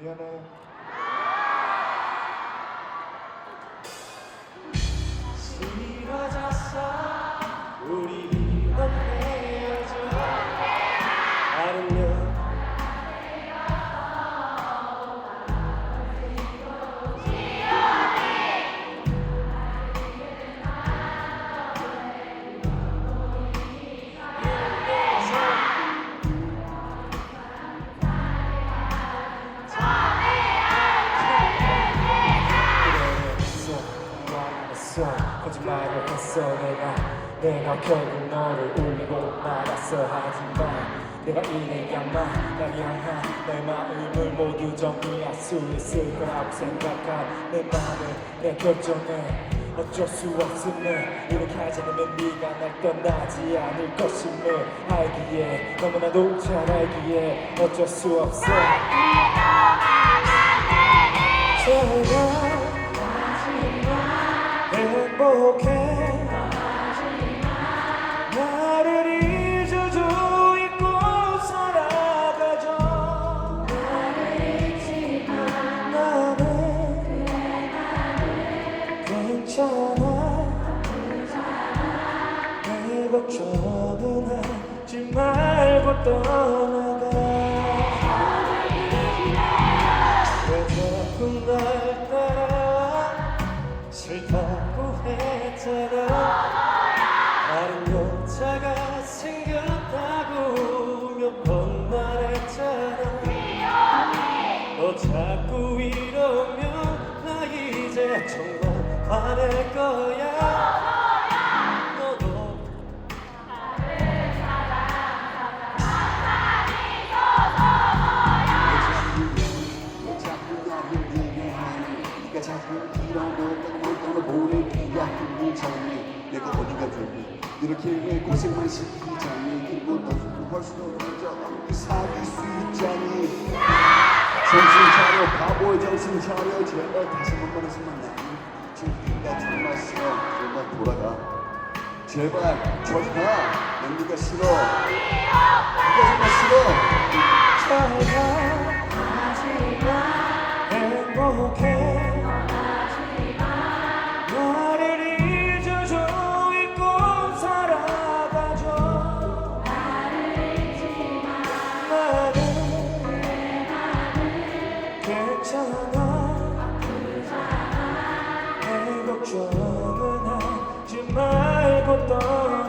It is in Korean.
いや、 말을 했어. 내가 내가 결국 너를 울리고 말았어. 하지만 내가 이래야만 날 향한 내 마음을 모두 정리할 수 있을 거라고 생각한 내 마음을 내 결정에 어쩔 수 없음을 이렇게 하지 않으면 네가 날 떠나지 않을 것임을 알기에 너무나도 잘 알기에 어쩔 수 없어. 제가 행복해. 나를 잊어줘. 잊고 살아가줘 나는 괜찮아. 내 걱정은 하지 말고 떠나가 정말 화낼 거야. 너도. 너 자꾸 나를 얘기하니 네가 자꾸 이런 걸 모를 네가 힘들잖니 내가 어디가 좋니 이렇게 왜 고생만 시키자니 그리고 너 벌써 먼저 아무리 사귈 수 있자니 정신 차려 바보의 정신 차려. 제발 다시 한 번만 해서 만 나는 지금 네가 정말 싫어 제발 돌아가. 제발 저리 가 난 네가 싫어 걱정은 하지 말고 떠